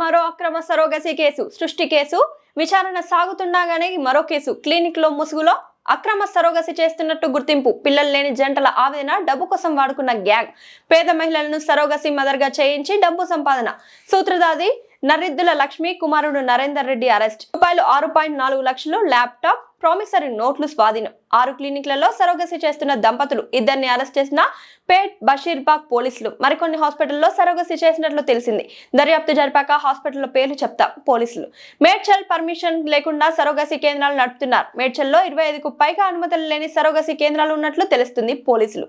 మరో అక్రమ surrogacy case సృష్టి కేసు. విచారణ సాగుతుండగానే మరో కేసు క్లినిక్లో ముసుగులో అక్రమ సరోగసి చేస్తున్నట్టు గుర్తింపు. పిల్లలు లేని జంటల ఆవేదన డబ్బు కోసం వాడుకున్న గ్యాంగ్. పేద మహిళలను సరోగసి మదర్గా చేయించి డబ్బు సంపాదన. సూత్రధారి నరిద్దుల లక్ష్మి కుమారుడు నరేందర్ రెడ్డి అరెస్ట్. రూపాయలు ఆరు పాయింట్ నాలుగు లక్షలు ల్యాప్టాప్ ప్రామిసరీ నోట్లు స్వాధీనం. ఆరు క్లినిక్లలో సరోగసి చేస్తున్న దంపతులు ఇద్దరిని అరెస్ట్ చేసిన పేట్ బషీర్బాగ్ పోలీసులు. మరికొన్ని హాస్పిటల్లో సరోగసి చేసినట్లు తెలిసింది. దర్యాప్తు జరిపాక హాస్పిటల్లో పేర్లు చెప్తా పోలీసులు. మేడ్చల్ పర్మిషన్ లేకుండా సరోగసి కేంద్రాలు నడుపుతున్నారు. మేడ్చల్లో ఇరవై ఐదుకు పైగా అనుమతులు లేని సరోగసి కేంద్రాలు ఉన్నట్లు తెలుస్తుంది పోలీసులు.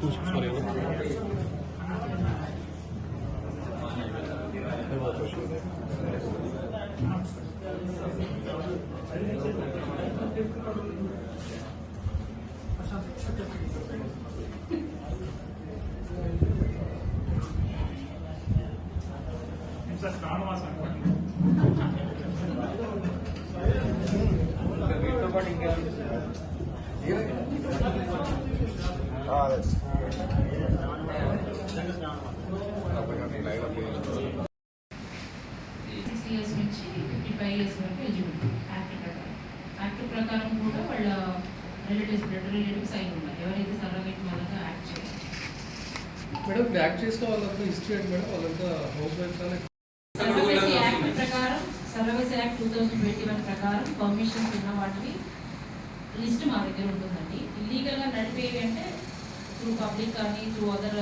또 식사래요. సిక్స్ చేసిన వాళ్ళంతా హిస్టరీ ఏంటి మేడం. వాళ్ళంతా హౌస్ వైఫ్ అనే సర్వగేసి యాక్ట్ ప్రకారం surrogacy act two thousand twenty one ప్రకారం పర్మిషన్స్ ఉన్న వాటికి లిస్ట్ మా దగ్గర ఉంటుందండి. ఇల్లీగల్గా నడిపేవి అంటే త్రూ పబ్లిక్ కానీ త్రూ అదర్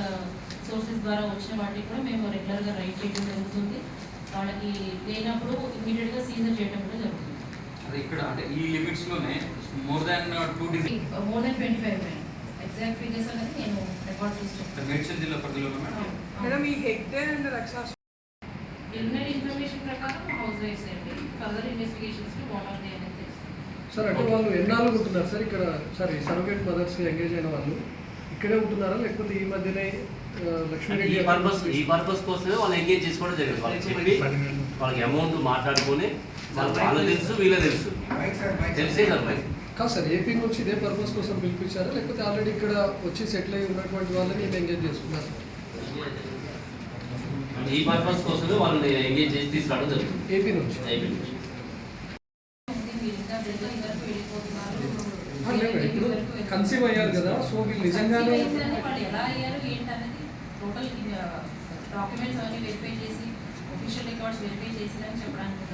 సోర్సెస్ ద్వారా వచ్చిన వాటికి కూడా మేము రెగ్యులర్గా రైట్ చేయడం జరుగుతుంది. వాళ్ళకి లేనప్పుడు ఇమీడియట్గా సీజర్ చేయడం కూడా జరుగుతుంది. అదే ఇక్కడ అంటే ఈ లిమిట్స్లోనే more than two degree more than twenty five exact figures అనేది నేను రికార్డ్ చేస్తాను మేడ్చల్ జిల్లా పరిధిలో మేడం ఈ Hector and Raksha preliminary information ప్రకారం హౌస్ వైఫ్స్ అండి. Further investigations what are they అనేది తెలుస్తుంది. సార్ అంటే వాళ్ళు ఎన్నాళ్ళు ఉంటున్నారు? సార్ ఇక్కడ సారీ సర్వగేట్ మదర్స్ ఎంగేజ్ అయిన వాళ్ళు ఇక్కడే ఉంటున్నారా? లేకపోతే ఈ మధ్యనే లక్ష్మీరెడ్డి ఈ పర్పస్ ఈ పర్పస్ కోసమే వాళ్ళు ఎంగేజ్ చేసుకోవడం జరిగింది. వాళ్ళకి చెప్పి వాళ్ళకి అమౌంట్ మాట్లాడుకొని వాళ్ళ వాళ్ళకి తెలుసు వీళ్ళకి తెలుసు. తెలిసే కదా కాదు సార్ ఏపీ నుంచి ఇదే పర్పస్ కోసం పిలిపించారా? లేకపోతే ఆల్రెడీ ఇక్కడ వచ్చి సెటిల్ అయి ఉన్నటువంటి వాళ్ళని ఈయన ఎంగేజ్ చేసుకున్నారు? ఈ పర్పస్ కోసమే వాళ్ళని ఎంగేజ్ చేసి తీసుకురావడం జరుగుతుంది. ఏపీ నుంచి? మేడం, ఇప్పుడు కన్సీవ్ అయ్యారు కదా సో వీళ్ళు నిజంగానే వాళ్ళు ఎలా అయ్యారు ఏంటనేది టోటల్ డాక్యుమెంట్స్ అవన్నీ వెరిఫై చేసి ఒఫీషియల్ రికార్డ్స్ వెరిఫై చేసి అని చెప్పడానికి.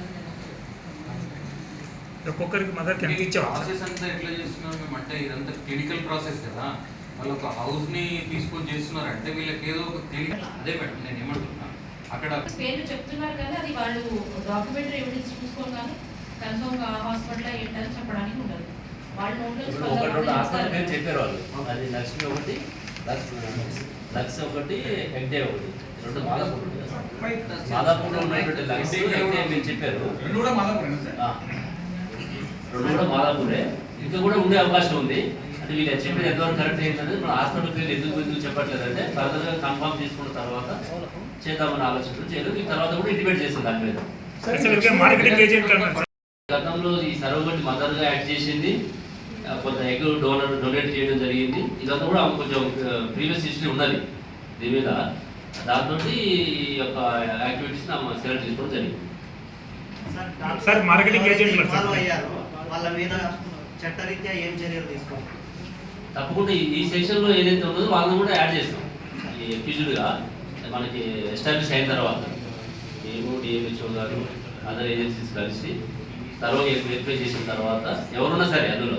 ఒక్కొక్కరికి మదర్కి ఎంత ఇచ్చావు ప్రాసెస్ అంతా ఎట్లా చేస్తున్నారు? మేము అంటే ఇదంతా క్లినికల్ ప్రాసెస్ కదా. వాళ్ళు ఒక హౌస్ని తీసుకొని చేస్తున్నారంటే వీళ్ళకి ఏదో ఒక తెలియ అదే మేడం నేను ఏమంటున్నా. అక్కడ పేర్లు చెప్తున్నారు కదా అది వాళ్ళు డాక్యుమెంటరీ ఎవిడెన్స్ చూసుకోగానే కన్ఫర్మ్గా హాస్పిటల్ ఏంటని చెప్పడానికి ఉండదు. వాళ్ళు ఒకటి రెండు హాస్పిటల్ పేరు చెప్పారు వాళ్ళు. అది లక్ష్మి ఒకటి లక్స్ ఒకటి హెగ్డే ఒకటి. రెండు మాదాపూర్. మాదాపూర్లో ఉన్నటువంటి లక్స్ హెగ్డే మీరు చెప్పారు. రెండు కూడా సార్? ఆ. రెండు కూడా మాదాపూరే ఇంకా కూడా ఉండే అవకాశం ఉంది. అంటే వీళ్ళు చెప్పేది ఎంతవరకు కరెక్ట్ ఏంటంటే మన హాస్పిటల్ పేరు ఎందుకు ఎందుకు చెప్పట్లేదు అంటే ఫర్దర్గా కన్ఫర్మ్ చేసుకున్న తర్వాత చేద్దామని ఆలోచన చేయలేదు. ఈ తర్వాత కూడా ఇంటిమేట్ చేస్తుంది దాని మీద. ఏజెంట్ గతంలో ఈ సర్వగట్ మదర్గా యాక్ట్ చేసింది. కొంత ఎగ్ డోనర్ డొనేట్ చేయడం జరిగింది. ఇదంతా కూడా కొంచెం ప్రీవియస్ హిస్టరీ ఉన్నది. దీని మీద దాంతో ఈ యొక్క యాక్టివిటీస్ సెలెక్ట్ చేసుకోవడం జరిగింది. సార్, మార్కెటింగ్ అయ్యారు. వాళ్ళ మీద చట్టరీత్యా ఏం చర్యలు తీసుకోవాలి? తప్పకుండా ఈ- సెక్షన్లో ఏదైతే ఉన్నదో వాళ్ళని కూడా యాడ్ చేస్తాం. ఈ అక్యూజ్డ్గా మనకి ఎస్టాబ్లిష్ అయిన తర్వాత. మేము డిఎంహెచ్ఓ గారు అదర్ ఏజెన్సీస్ కలిసి తర్వాత వెరిఫై చేసిన తర్వాత ఎవరున్నా సరే అందులో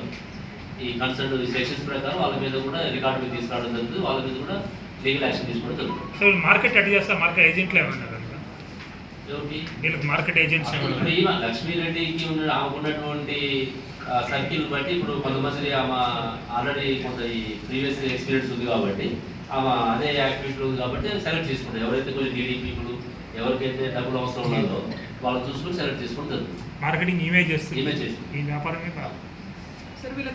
ఈ కన్సర్న్ ఈ సెక్షన్స్ ప్రకారం వాళ్ళ మీద కూడా రికార్డు మీద తీసుకురావడం జరుగుతుంది. వాళ్ళ మీద కూడా లీగల్ యాక్షన్ తీసుకోవడం జరుగుతుంది. సార్ మార్కెట్ అటు చేస్తా మార్కెట్ ఏజెంట్లు ఏమన్నారు? వీళ్ళకి మార్కెట్ ఏజెంట్స్ ఇప్పుడు ఈమె లక్ష్మీరెడ్డికి ఉన్న ఆమెకు ఉన్నటువంటి సర్కిల్ బట్టి ఇప్పుడు కొంతమంది ఆమె ఆల్రెడీ కొంత ఈ ప్రీవియస్ ఎక్స్పీరియన్స్ ఉంది కాబట్టి ఆమె అదే యాక్టివిటీలో ఉంది కాబట్టి సెలెక్ట్ చేసుకుంటారు. ఎవరైతే కొంచెం డీడీ పీపుల్ ఎవరికైతే డబ్బులు అవసరం ఉన్నదో వాళ్ళు చూసుకుని సెలెక్ట్ చేసుకుని జరుగుతుంది మార్కెటింగ్ ఇమేజ్ చేస్తుంది. Image చేస్తుంది. ఈ వ్యాపారమే కాదు. సార్ వీళ్ళ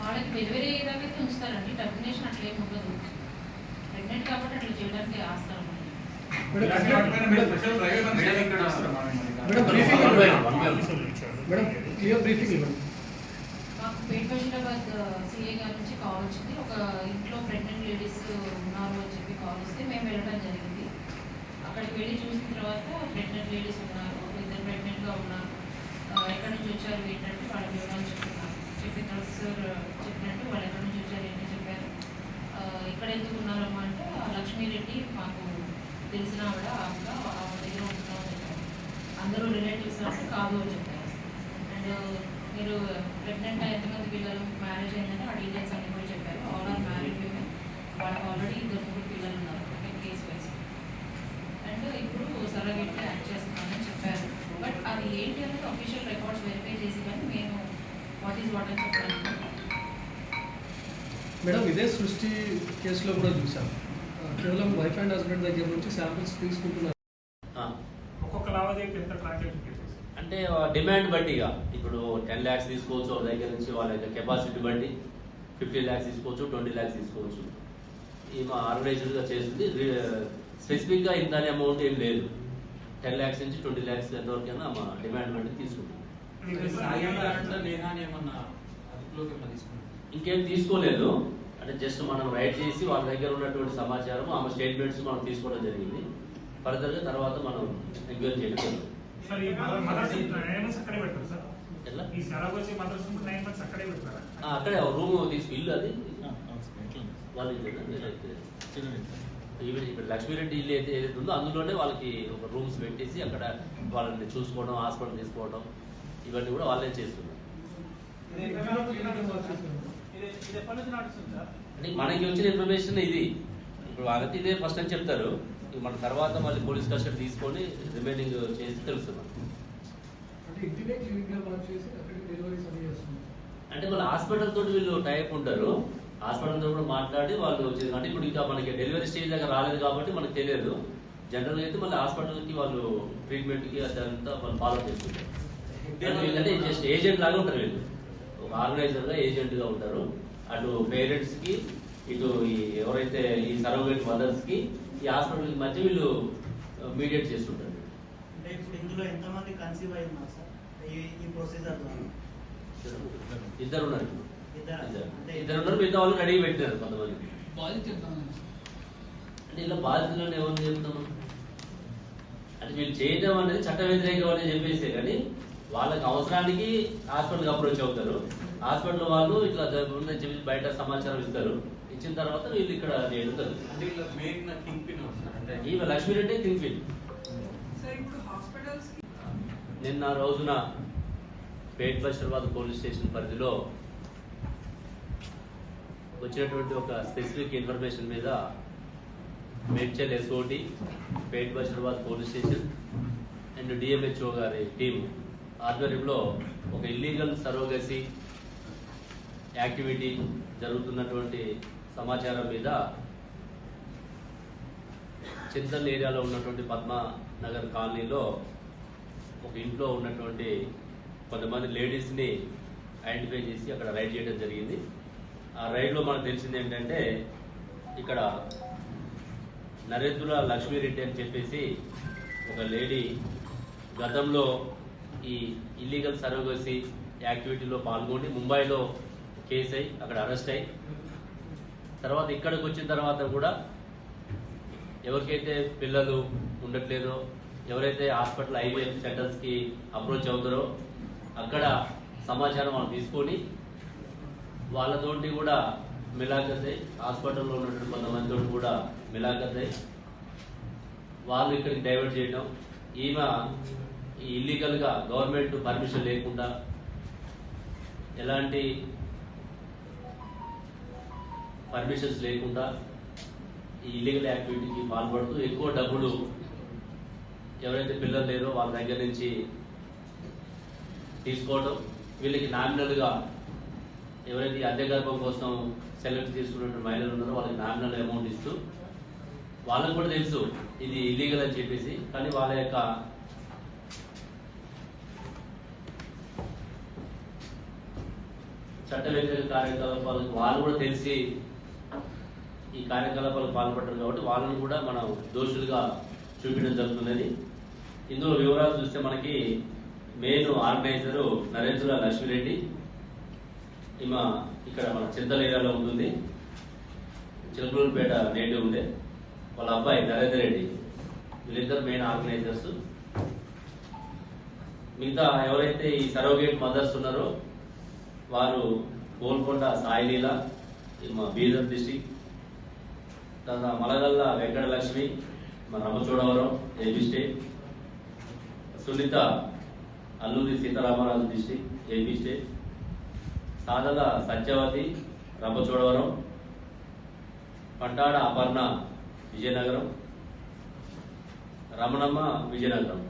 వాళ్ళకి డెలివరీ అయ్యేదాకా అయితే ఉంచుతారండి టర్మినేషన్ అట్లా ఏమి ఉండదు. ప్రెగ్నెంట్ కాబట్టి అట్లా చేయడానికి ఆస్కారం మేడం క్లియర్ బ్రీఫింగ్ ఇవ్వండి. మాకు పేట్ బషీరాబాద్ సిఏ గారి నుంచి కాల్ వచ్చింది. ఒక ఇంట్లో ప్రెగ్నెంట్ లేడీస్ ఉన్నారు అని చెప్పి కాల్ వస్తే మేము వెళ్ళడం జరిగింది. అక్కడికి వెళ్ళి చూసిన తర్వాత ప్రెగ్నెంట్ లేడీస్ ఉన్నారు. ఇద్దరు ప్రెగ్నెంట్గా ఉన్నారు. ఎక్కడి నుంచి వచ్చారు ఏంటంటే వాళ్ళ వివరాలు చెప్తున్నారు. చెప్పిన తర్వాత సార్ చెప్పినట్టు వాళ్ళు ఎక్కడి నుంచి వచ్చారు ఏంటి చెప్పారు. ఇక్కడ ఎందుకు ఉన్నారమ్మా అంటే లక్ష్మీరెడ్డి మాకు తెలిసిన ఆవిడ ఆవిడ ఆవిడ దగ్గర ఉంటున్నామని అందరూ రిలేటివ్స్ అంటే కాదు అని చెప్పారు. అండ్ మీరు ప్రెగ్నెంట్ ఎంతమంది పిల్లలు మ్యారేజ్ అయిందంటే ఆ డీటెయిల్స్ అన్ని కూడా చెప్పారు. ఆల్ ఆర్ మ్యారీడ్ విమెన్ వాళ్ళకి ఆల్రెడీ ఇద్దరు ముగ్గురు పిల్లలు ఉన్నారు. కేస్ వైజ్ అండ్ ఇప్పుడు సరగెట్గా యాక్ట్ చేస్తున్నామని చెప్పారు. బట్ అది ఏంటి అనేది అఫీషియల్ రికార్డ్స్ వెరిఫై చేసి కానీ మేము వాట్ ఈస్ వాట్ అని చెప్పాను మేడం ఇదే సృష్టి కేసులో కూడా చూసాం కేవలం వైఫ్ అండ్ హస్బెండ్ దగ్గర నుంచి శాంపిల్స్ తీసుకుంటున్నారు. ఆ. ఒక్కొక్క లావాదేవీ ఎంత ట్రాన్సాక్షన్ అంటే డిమాండ్ బట్టిగా ఇప్పుడు టెన్ ల్యాక్స్ తీసుకోవచ్చు వాళ్ళ దగ్గర నుంచి వాళ్ళ యొక్క కెపాసిటీ బట్టి ఫిఫ్టీ ల్యాక్స్ తీసుకోవచ్చు ట్వంటీ ల్యాక్స్ తీసుకోవచ్చు. ఈమె ఆర్గనైజ్డ్గా చేస్తుంది. స్పెసిఫిక్గా ఇంత అనే అమౌంట్ ఏం లేదు. టెన్ ల్యాక్స్ నుంచి ట్వంటీ ల్యాక్స్ ఎంతవరకైనా మా డిమాండ్ బట్టి తీసుకుంటుంది ఇంకేం తీసుకోలేదు. అంటే జస్ట్ మనం రైట్ చేసి వాళ్ళ దగ్గర ఉన్నటువంటి సమాచారం ఆమె స్టేట్మెంట్స్ మనం తీసుకోవడం జరిగింది. ఫర్దర్గా తర్వాత మనం ఎంక్వైరీ చేయడం అక్కడే రూమ్ తీసుకు ఇల్లు అది. వాళ్ళ ఈవెన్ ఇప్పుడు లక్ష్మీరెడ్డి ఇల్లు అయితే ఏదైతే ఉందో అందులోనే వాళ్ళకి ఒక రూమ్స్ పెట్టేసి అక్కడ వాళ్ళని చూసుకోవడం హాస్పిటల్ తీసుకోవడం ఇవన్నీ కూడా వాళ్ళే చేస్తున్నారు? అంటే మనకి వచ్చిన ఇన్ఫర్మేషన్ ఇది. ఇప్పుడు వాళ్ళకి ఇదే ఫస్ట్ అని చెప్తారు. మన తర్వాత మళ్ళీ పోలీస్ కస్టడీ తీసుకొని రిమైనింగ్ చేసి తెలుస్తున్నాం అంటే వాళ్ళ హాస్పిటల్ తోటి వీళ్ళు టైప్ ఉంటారు. హాస్పిటల్తో కూడా మాట్లాడి వాళ్ళు వచ్చేది. అంటే ఇప్పుడు ఇంకా మనకి డెలివరీ స్టేజ్ దాకా రాలేదు కాబట్టి మనకు తెలియదు. జనరల్ అయితే మళ్ళీ హాస్పిటల్కి వాళ్ళు ట్రీట్మెంట్కి అదంతా వాళ్ళు ఫాలో చేస్తుంటారు. జస్ట్ ఏజెంట్ లాగా ఉంటారు వీళ్ళు. ఒక ఆర్గనైజర్గా ఏజెంట్గా ఉంటారు. అటు పేరెంట్స్కి ఇటు ఈ ఎవరైతే ఈ సర్వగేట్ మదర్స్కి ఈ హాస్పిటల్కి మధ్య వీళ్ళు మీడియేట్ చేస్తుంటారు. అంటే ఇప్పుడు ఇందులో ఎంతమంది కన్సీవ్ అయి ఉన్నారు సార్? ఈ ప్రొసీజర్ ఇద్దరు ఉన్నారు ఇద్దరు? ఇద్దరు. అంటే ఇద్దరు ఉన్నారు మిగతా వాళ్ళు రెడీ పెట్టారు కొంతమంది. అంటే ఇలా బాధితులను ఎవరు చెప్తాము? అంటే వీళ్ళు చేయడం అనేది చట్ట వ్యతిరేకం అని చెప్పేసి కానీ వాళ్ళకి అవసరానికి హాస్పిటల్కి అప్రోచ్ అవుతారు. హాస్పిటల్ వాళ్ళు ఇట్లా జరుగుతుందని చెప్పి బయట సమాచారం ఇస్తారు. ఇచ్చిన తర్వాత వీళ్ళు ఇక్కడ పిన్ అంటే ఈమె లక్ష్మీరెడ్డి థింక్ ఫీల్ సార్ ఇప్పుడు హాస్పిటల్స్ నిన్న రోజున పేట్ బషీర్బాద్ పోలీస్ స్టేషన్ పరిధిలో వచ్చినటువంటి ఒక స్పెసిఫిక్ ఇన్ఫర్మేషన్ మీద Medchal SOT Pet Basheerabad police station and DMHO గారి టీం ఆధ్వర్యంలో ఒక ఇల్లీగల్ సరోగసి యాక్టివిటీ జరుగుతున్నటువంటి సమాచారం మీద చింతల్ ఏరియాలో ఉన్నటువంటి పద్మ నగర్ కాలనీలో ఒక ఇంట్లో ఉన్నటువంటి కొంతమంది లేడీస్ని ఐడెంటిఫై చేసి అక్కడ రైడ్ చేయడం జరిగింది. ఆ రైడ్లో మనకు తెలిసింది ఏంటంటే ఇక్కడ నరేంద్ర లక్ష్మీరెడ్డి అని చెప్పేసి ఒక లేడీ గతంలో ఈ ఇల్లీగల్ సరోగసీ యాక్టివిటీలో పాల్గొని ముంబైలో కేసు అయి అక్కడ అరెస్ట్ అయి తర్వాత ఇక్కడికి వచ్చిన తర్వాత కూడా ఎవరికైతే పిల్లలు ఉండట్లేదో ఎవరైతే హాస్పిటల్ ఐవీఎఫ్ సెంటర్స్కి అప్రోచ్ అవుతారో అక్కడ సమాచారం వాళ్ళు తీసుకొని వాళ్ళతోటి కూడా మిలాఖత్ హాస్పిటల్లో ఉన్నటువంటి కొంతమందితో కూడా మిలాఖత్ వాళ్ళు ఇక్కడికి డైవర్ట్ చేయడం ఈమె ఇల్లీగల్గా గవర్నమెంట్ పర్మిషన్ లేకుండా ఎలాంటి పర్మిషన్స్ లేకుండా ఈ ఇల్లీగల్ యాక్టివిటీకి పాల్పడుతూ ఎక్కువ డబ్బులు ఎవరైతే పిల్లలు లేరో వాళ్ళ దగ్గర నుంచి తీసుకోవడం వీళ్ళకి నామినల్గా ఎవరైతే అద్దె గర్భం కోసం సెలెక్ట్ చేసుకున్నటువంటి మహిళలు ఉన్నారో వాళ్ళకి నామినల్ అమౌంట్ ఇస్తూ వాళ్ళకు కూడా తెలుసు ఇది ఇల్లీగల్ అని చెప్పేసి కానీ వాళ్ళ యొక్క చట్ట వ్యతిరేక కార్యకలాపాలకు వాళ్ళు కూడా తెలిసి ఈ కార్యకలాపాలకు పాల్పడ్డారు కాబట్టి వాళ్ళని కూడా మనం దోషులుగా చూపించడం జరుగుతున్నది. ఇందులో వివరాలు చూస్తే మనకి మెయిన్ ఆర్గనైజరు నరేంద్ర లక్ష్మిరెడ్డి. ఈమె ఇక్కడ మన చింతల ఏరియాలో ఉంటుంది. చిలకలూరుపేట నేటి ఉండే. వాళ్ళ అబ్బాయి నరేందర్ రెడ్డి. వీళ్ళిద్దరు మెయిన్ ఆర్గనైజర్స్. మిగతా ఎవరైతే ఈ సరోగేట్ మదర్స్ ఉన్నారో వారు గోల్కొండ సాయిలీల మా బీదర్ డిస్టిక్ తర్వాత మలగల్ల వెంకట లక్ష్మి మన Ramachodavaram AP state Sunitha Alluri Sitaramaraju district AP state Sadala Satyavathi Rampachodavaram Pattada Aparna Vizianagaram Ramanamma Vizianagaram.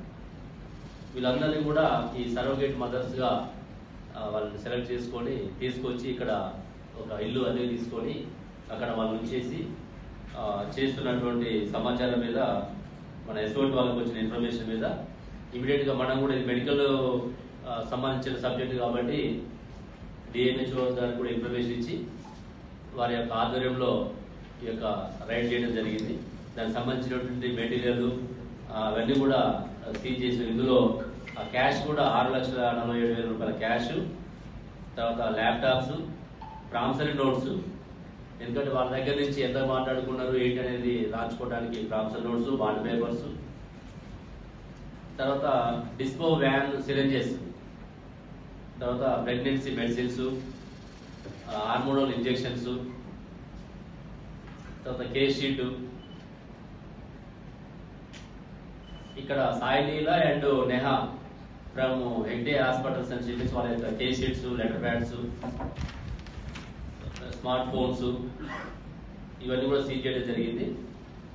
వీళ్ళందరినీ కూడా ఈ సర్వగేట్ మదర్స్గా వాళ్ళని సెలెక్ట్ చేసుకొని తీసుకొచ్చి ఇక్కడ ఒక ఇల్లు అనేది తీసుకొని అక్కడ వాళ్ళు ఉంచేసి చేస్తున్నటువంటి సమాచారం మీద మన ఎస్ఓటి వాళ్ళకి వచ్చిన ఇన్ఫర్మేషన్ మీద ఇమీడియట్గా మనం కూడా ఇది మెడికల్ సంబంధించిన సబ్జెక్ట్ కాబట్టి డిఎన్హెచ్ఓ గారికి కూడా ఇన్ఫర్మేషన్ ఇచ్చి వారి యొక్క ఆధ్వర్యంలో ఈ యొక్క రైడ్ చేయడం జరిగింది. దానికి సంబంధించినటువంటి మెటీరియల్ అవన్నీ కూడా సీజ్ చేసిన ఇందులో ఆ క్యాష్ కూడా ఆరు లక్షల నలభై ఏడు వేల రూపాయల క్యాష్ తర్వాత ల్యాప్టాప్స్ ప్రామిసరీ నోట్స్. ఎందుకంటే వాళ్ళ దగ్గర నుంచి ఎంత మాట్లాడుకున్నారు ఏంటి అనేది రాయించుకోవడానికి ప్రామిసరీ నోట్స్ బాండ్ పేపర్స్ తర్వాత డిస్పో వ్యాన్ సిరంజెస్ తర్వాత ప్రెగ్నెన్సీ మెడిసిన్స్ హార్మోనల్ ఇంజెక్షన్స్ తర్వాత కేస్ షీట్. ఇక్కడ Saileela and Neha from Hegde hospitals and చెప్పేసి వాళ్ళ యొక్క case sheets letter pads smart phones ఇవన్నీ కూడా సీజ్ చేయడం జరిగింది.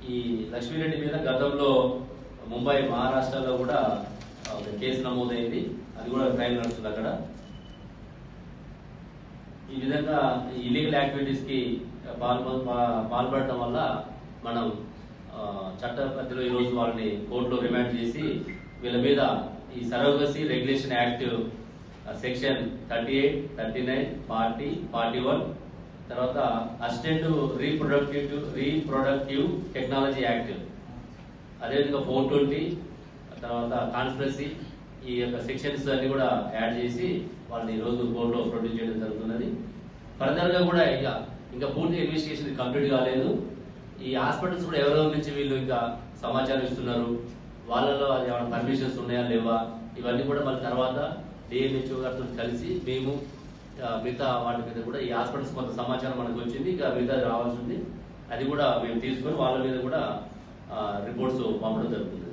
ఈ లక్ష్మీరెడ్డి మీద గతంలో ముంబై మహారాష్ట్రలో కూడా ఒక కేసు నమోదైంది. అది కూడా ట్రయల్ నడుస్తుంది అక్కడ. ఈ విధంగా ఇల్లీగల్ యాక్టివిటీస్కి పా- పాల్పడటం వల్ల మనం ఆ, చట్ట పరిధిలో ఈ రోజు వాళ్ళని కోర్టులో రిమాండ్ చేసి వీళ్ళ మీద ఈ surrogacy regulation act section thirty eight thirty nine forty forty one తర్వాత assistant reproductive reproductive technology act. అదేవిధంగా ఫోర్ ట్వంటీ తర్వాత కాన్స్పిరసీ ఈ యొక్క సెక్షన్స్ అన్ని కూడా యాడ్ చేసి వాళ్ళని ఈరోజు రోజు కోర్టులో ప్రొడ్యూస్ చేయడం జరుగుతున్నది. ఫర్దర్గా కూడా ఇక ఇంకా పూర్తి ఇన్వెస్టిగేషన్ కంప్లీట్ కాలేదు. ఈ హాస్పిటల్స్ కూడా ఎవరెవరి నుంచి వీళ్ళు ఇంకా సమాచారం ఇస్తున్నారు? వాళ్ళలో అది ఏమైనా పర్మిషన్స్ ఉన్నాయా లేవా? ఇవన్నీ కూడా మళ్ళీ తర్వాత డిఎంహెచ్ఓ గారితో కలిసి మేము మిగతా వాటి మీద కూడా ఈ హాస్పిటల్స్ కొంత సమాచారం మనకు వచ్చింది ఇంకా మిగతా రావాల్సి ఉంది. అది కూడా మేము తీసుకొని వాళ్ళ మీద కూడా రిపోర్ట్స్ పంపడం జరుగుతుంది.